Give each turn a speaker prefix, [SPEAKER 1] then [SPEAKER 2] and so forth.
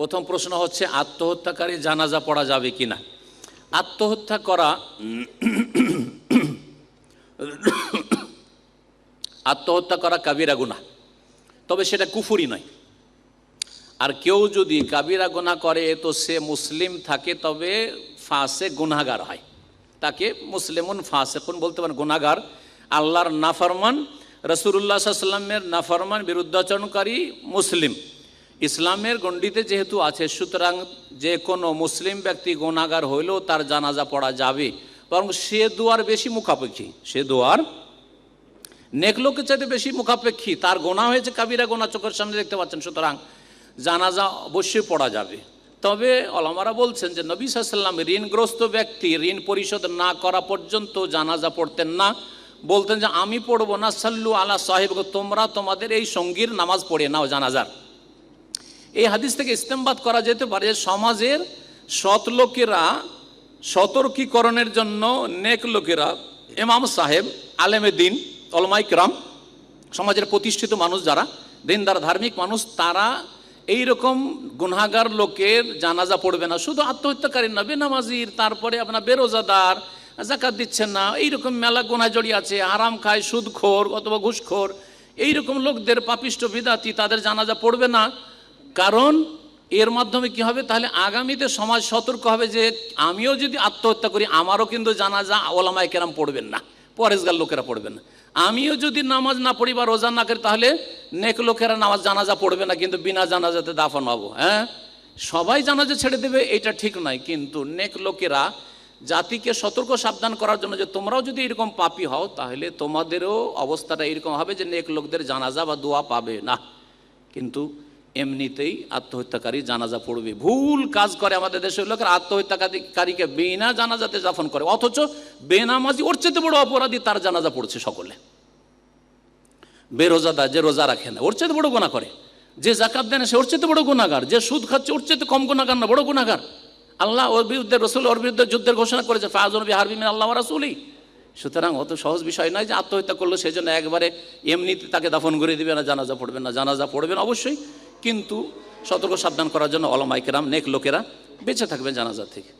[SPEAKER 1] প্রথম প্রশ্ন হচ্ছে, আত্মহত্যাকারী জানাজা পড়া যাবে কি না আত্মহত্যা করা আত্মহত্যা করা কাবিরা গুনাহ। তবে সেটা কুফুরি নয়। আর কেউ যদি কাবিরা গুনাহ করে, তো সে মুসলিম থাকে, তবে ফাঁসে গুনাগার হয়। তাকে মুসলিমুন ফাঁসেকুন বলতে পারেন গুনাগার আল্লাহর নাফরমান রসুল্লাহ সাল্লামের নাফরমান, বিরুদ্ধাচরণকারী মুসলিম। ইসলামের গণ্ডিতে যেহেতু আছে, সুতরাং যে কোনো মুসলিম ব্যক্তি গোনাগার হইলেও তার জানাজা পড়া যাবে। বরং সে দুয়ার বেশি মুখাপেক্ষী। সে দুয়ার নেক লোকের চাইতে বেশি মুখাপেক্ষী। তার গোনা হয়েছে কাবিরা গোনা চোখের সামনে দেখতে পাচ্ছেন। সুতরাং জানাজা অবশ্যই পড়া যাবে। তবে অলামারা বলছেন যে, নবী সাল্লাম ঋণগ্রস্ত ব্যক্তি ঋণ পরিশোধ না করা পর্যন্ত জানাজা পড়তেন না। বলতেন যে, আমি পড়ব না, সাল্লু আলা সাহেব তোমরা তোমাদের এই সঙ্গীর নামাজ পড়ে নাও জানাজার। এই হাদিস থেকে ইস্তেমবাদ করা যেতে পারে যে সমাজের সৎ লোকেরা সতর্কীকরণের জন্য নেক লোকেরা। এমাম সাহেব, আলেমে দিন অলমাইকরাম সমাজের প্রতিষ্ঠিত মানুষ যারা, দিনদার, ধার্মিক মানুষ, তারা এই রকম গুনাগার লোকের জানাজা পড়বে না। শুধু আত্মহত্যাকারী না বেনামাজির তারপরে আপনার বেরোজাদার জাকাত দিচ্ছেন না, এইরকম মেলা গোনা জড়িয়ে আছে আরাম খায়, সুদখোর অথবা ঘুষখোর, এইরকম লোকদের পাপিষ্ট বিদাতি তাদের জানাজা পড়বে না। কারণ এর মাধ্যমে কি হবে? তাহলে আগামীতে সমাজ সতর্ক হবে যে আমিও যদি আত্মহত্যা করি, আমারও কিন্তু জানাজা ওলামায় কেরাম পড়বেন না, পরেশগার লোকেরা পড়বেন না। আমিও যদি নামাজ না পড়ি বা রোজা না করি, তাহলে নেক লোকেরা নামাজ জানাজা পড়বে না, কিন্তু বিনা জানাজাতে দাফন হব হ্যাঁ? সবাই জানাজা ছেড়ে দেবে, এটা ঠিক নয়, কিন্তু নেক লোকেরা জাতিকে সতর্ক সাবধান করার জন্য যে তোমরাও যদি এরকম পাপি হও, তাহলে তোমাদেরও অবস্থাটা এরকম হবে যে নেক লোকদের জানাজা বা দোয়া পাবে না। কিন্তু এমনিতেই আত্মহত্যাকারী জানাজা পড়বে। ভুল কাজ করে আমাদের দেশের লোকের আত্মহত্যাকারীকে বিনা জানাজাতে দাফন করে। অথচ বেনামাজি ওর চেয়ে বড় অপরাধী তার জানাজা পড়ছে সকলে। বেরোজাদা যে রোজা রাখে না, ওর চেয়ে বড় গোনা করে। যে জাকাত দেয় না, সে ওর চেয়ে বড় গুণাগার যে সুদ খাচ্ছে, ওর চেয়ে কম গুণাগার না, বড় গুণাগার আল্লাহ ওর বিরুদ্ধে, রসুল ওর বিরুদ্ধে যুদ্ধের ঘোষণা করেছে ফায়াজন বিহারবি মিন আল্লাহ রাসুলই সুতরাং অত সহজ বিষয় নয় যে আত্মহত্যা করল সেই জন্য একবারে এমনিতে তাকে দাফন করে দিবে না, জানাজা পড়বে না। জানাজা পড়বেন অবশ্যই। কিন্তু সতর্ক সাবধান করার জন্য অলমাইকেরাম নেক লোকেরা বেঁচে থাকবে জানাজা থেকে।